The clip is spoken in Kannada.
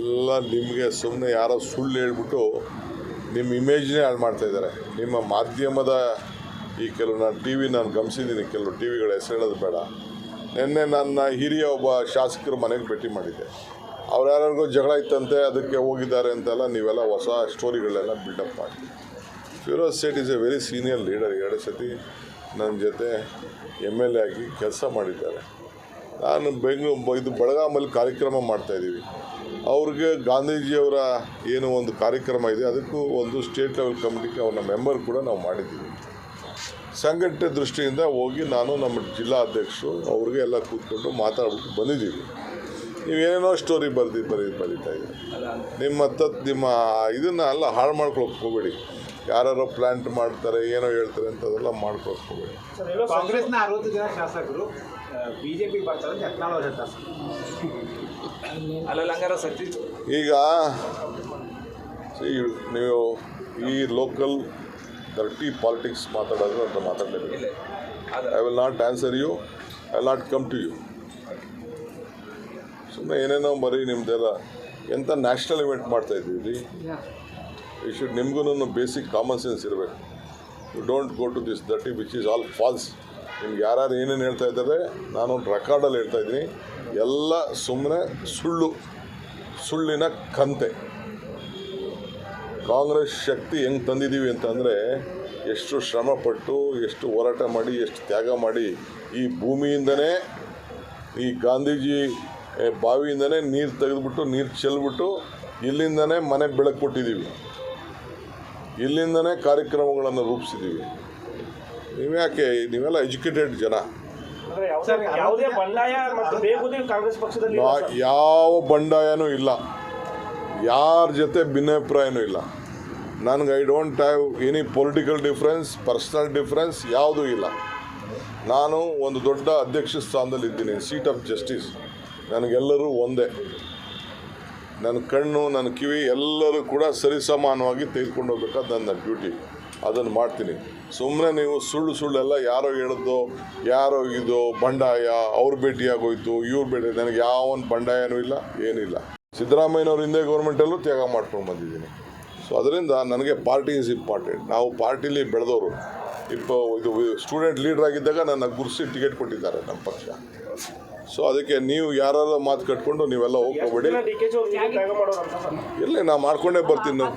ಎಲ್ಲ ನಿಮಗೆ ಸುಮ್ಮನೆ ಯಾರೋ ಸುಳ್ಳು ಹೇಳ್ಬಿಟ್ಟು ನಿಮ್ಮ ಇಮೇಜ್ನೇ ಹಾಳು ಮಾಡ್ತಾ ಇದ್ದಾರೆ. ನಿಮ್ಮ ಮಾಧ್ಯಮದ ಈ ಕೆಲವು ನಾನು ಟಿ ವಿ ನಾನು ಗಮನಿಸಿದ್ದೀನಿ, ಕೆಲವು ಟಿ ವಿಗಳ ಹೆಸರು ಬೇಡ. ನಿನ್ನೆ ನನ್ನ ಹಿರಿಯ ಒಬ್ಬ ಶಾಸಕರು ಮನೆಗೆ ಭೇಟಿ ಮಾಡಿದ್ದೆ. ಅವ್ರು ಯಾರಿಗೂ ಜಗಳ ಇತ್ತಂತೆ, ಅದಕ್ಕೆ ಹೋಗಿದ್ದಾರೆ ಅಂತೆಲ್ಲ ನೀವೆಲ್ಲ ಹೊಸ ಸ್ಟೋರಿಗಳೆಲ್ಲ ಬಿಲ್ಡಪ್ ಮಾಡಿ. Firoz Sait is a very senior leader ಎರಡು ಸತಿ ನನ್ನ ಜೊತೆ ಎಂ ಎಲ್ ಎ ಆಗಿ ಕೆಲಸ ಮಾಡಿದ್ದಾರೆ. ನಾನು ಬೆಂಗಳೂರು ಇದು ಬೆಳಗಾಮಲ್ಲಿ ಕಾರ್ಯಕ್ರಮ ಮಾಡ್ತಾಯಿದ್ದೀವಿ ಅವ್ರಿಗೆ ಗಾಂಧೀಜಿಯವರ ಏನು ಒಂದು ಕಾರ್ಯಕ್ರಮ ಇದೆ, ಅದಕ್ಕೂ ಒಂದು ಸ್ಟೇಟ್ ಲೆವೆಲ್ ಕಮಿಟಿಗೆ ಅವ್ರನ್ನ ಮೆಂಬರ್ ಕೂಡ ನಾವು ಮಾಡಿದ್ದೀವಿ. ಸಂಘಟನೆ ದೃಷ್ಟಿಯಿಂದ ಹೋಗಿ ನಾನು ನಮ್ಮ ಜಿಲ್ಲಾ ಅಧ್ಯಕ್ಷರು ಅವ್ರಿಗೆ ಎಲ್ಲ ಕೂತ್ಕೊಂಡು ಮಾತಾಡ್ಬಿಟ್ಟು ಬಂದಿದ್ದೀವಿ. ನೀವೇನೇನೋ ಸ್ಟೋರಿ ಬರ್ದು ಬರೀ ಬರೀತಾ ಇದ್ದೀರಿ. ನಿಮ್ಮ ತತ್ ನಿಮ್ಮ ಇದನ್ನು ಎಲ್ಲ ಹಾಳು ಮಾಡ್ಕೊಳಕ್ಕೆ ಹೋಗಬೇಡಿ ಯಾರು ಪ್ಲಾಂಟ್ ಮಾಡ್ತಾರೆ ಏನೋ ಹೇಳ್ತಾರೆ ಅಂತದೆಲ್ಲ ಮಾಡ್ಕೊಳಕ್ಕೆ ಹೋಗಬೇಡಿ ಕಾಂಗ್ರೆಸ್ನ ಅರವತ್ತು ಜನ ಶಾಸಕರು ಬಿಜೆಪಿ ಬರ್ತಾರೆ ಈಗ ನೀವು ಈ ಲೋಕಲ್ ಡರ್ಟಿ ಪಾಲಿಟಿಕ್ಸ್ ಮಾತಾಡೋದು ಅಂತ ಮಾತಾಡಲೇಬೇಕು I will not answer you I will not come to you ಸುಮ್ಮನೆ ಏನೇನೋ ಬರೀ ನಿಮ್ದೆಲ್ಲ ಎಂಥ ನ್ಯಾಷನಲ್ ಇವೆಂಟ್ ಮಾಡ್ತಾ ಇದ್ದೀವಿ ಯು ಶುಡ್ ನಿಮ್ಗೂ ಬೇಸಿಕ್ ಕಾಮನ್ ಸೆನ್ಸ್ ಇರಬೇಕು. You don't go to this that which is all false ನಿಮ್ಗೆ ಯಾರ್ಯಾರು ಏನೇನು ಹೇಳ್ತಾ ಇದ್ದಾರೆ? ನಾನು ರೆಕಾರ್ಡಲ್ಲಿ ಹೇಳ್ತಾ ಇದ್ದೀನಿ. ಎಲ್ಲ ಸುಮ್ಮನೆ ಸುಳ್ಳು ಸುಳ್ಳಿನ ಕಂತೆ. ಕಾಂಗ್ರೆಸ್ ಶಕ್ತಿ ಹೆಂಗೆ ತಂದಿದ್ದೀವಿ ಅಂತಂದರೆ ಎಷ್ಟು ಶ್ರಮಪಟ್ಟು ಎಷ್ಟು ಹೋರಾಟ ಮಾಡಿ ಎಷ್ಟು ತ್ಯಾಗ ಮಾಡಿ ಈ ಭೂಮಿಯಿಂದನೇ ಈ ಗಾಂಧೀಜಿ ಬಾವಿಯಿಂದನೇ ನೀರು ತೆಗೆದುಬಿಟ್ಟು ನೀರು ಚೆಲ್ಬಿಟ್ಟು ಇಲ್ಲಿಂದನೇ ಮನೆ ಬೆಳಕು ಕೊಟ್ಟಿದ್ದೀವಿ ಇಲ್ಲಿಂದನೇ ಕಾರ್ಯಕ್ರಮಗಳನ್ನು ರೂಪಿಸಿದ್ದೀವಿ ನೀವ್ಯಾಕೆ ನೀವೆಲ್ಲ ಎಜುಕೇಟೆಡ್ ಜನ. ಅಂದ್ರೆ ಯಾವುದೇ ಯಾವುದೇ ಬಂಡಾಯ ಮತ್ತು ಬೇಗುದಿ ಕಾಂಗ್ರೆಸ್ ಪಕ್ಷದಲ್ಲಿ ಇಲ್ಲ ನಾ- ಸರ್. ಯಾವ ಬಂಡಾಯನೂ ಇಲ್ಲ. ಯಾರ ಜೊತೆ ಭಿನ್ನಾಭಿಪ್ರಾಯನೂ ಇಲ್ಲ. ನನಗೆ I don't have any political difference personal difference ಯಾವುದೂ ಇಲ್ಲ. ನಾನು ಒಂದು ದೊಡ್ಡ ಅಧ್ಯಕ್ಷ ಸ್ಥಾನದಲ್ಲಿದ್ದೀನಿ ಸೀಟ್ ಆಫ್ ಜಸ್ಟಿಸ್. ನನಗೆಲ್ಲರೂ ಒಂದೇ. ನನ್ನ ಕಣ್ಣು, ನನ್ನ ಕಿವಿ ಎಲ್ಲರೂ ಕೂಡ ಸರಿಸಮಾನವಾಗಿ ತೆಗೆದುಕೊಂಡು ಹೋಗ್ಬೇಕಾದ ನನ್ನ ಡ್ಯೂಟಿ ಅದನ್ನು ಮಾಡ್ತೀನಿ. ಸುಮ್ಮನೆ ನೀವು ಸುಳ್ಳು ಸುಳ್ಳೆಲ್ಲ ಯಾರೋ ಹೇಳಿದ್ದು, ಯಾರೋ ಇದು ಬಂಡಾಯ, ಅವ್ರ ಭೇಟಿಯಾಗೋಯ್ತು, ಇವ್ರ ಭೇಟಿ, ನನಗೆ ಯಾವೊಂದು ಬಂಡಾಯನೂ ಇಲ್ಲ, ಏನಿಲ್ಲ. ಸಿದ್ದರಾಮಯ್ಯನವ್ರ ಹಿಂದೆ ಗೌರ್ಮೆಂಟಲ್ಲೂ ತ್ಯಾಗ ಮಾಡ್ಕೊಂಡು ಬಂದಿದ್ದೀನಿ. ಸೊ ಅದರಿಂದ ನನಗೆ ಪಾರ್ಟಿ ಈಸ್ ಇಂಪಾರ್ಟೆಂಟ್ ನಾವು ಪಾರ್ಟಿಲಿ ಬೆಳೆದವರು ಇಪ್ಪ, ಇದು ಸ್ಟೂಡೆಂಟ್ ಲೀಡರ್ ಆಗಿದ್ದಾಗ ನನ್ನ ಗುರುಸಿ ಟಿಕೆಟ್ ಕೊಟ್ಟಿದ್ದಾರೆ ನಮ್ಮ ಪಕ್ಷ. ಸೊ ಅದಕ್ಕೆ ನೀವು ಯಾರು ಮಾತು ಕಟ್ಕೊಂಡು ನೀವೆಲ್ಲ ಹೋಗ್ಕೋಬೇಡಿ ಇಲ್ಲೇ ನಾ ಮಾಡ್ಕೊಂಡೇ ಬರ್ತೀನಿ ನಾವು.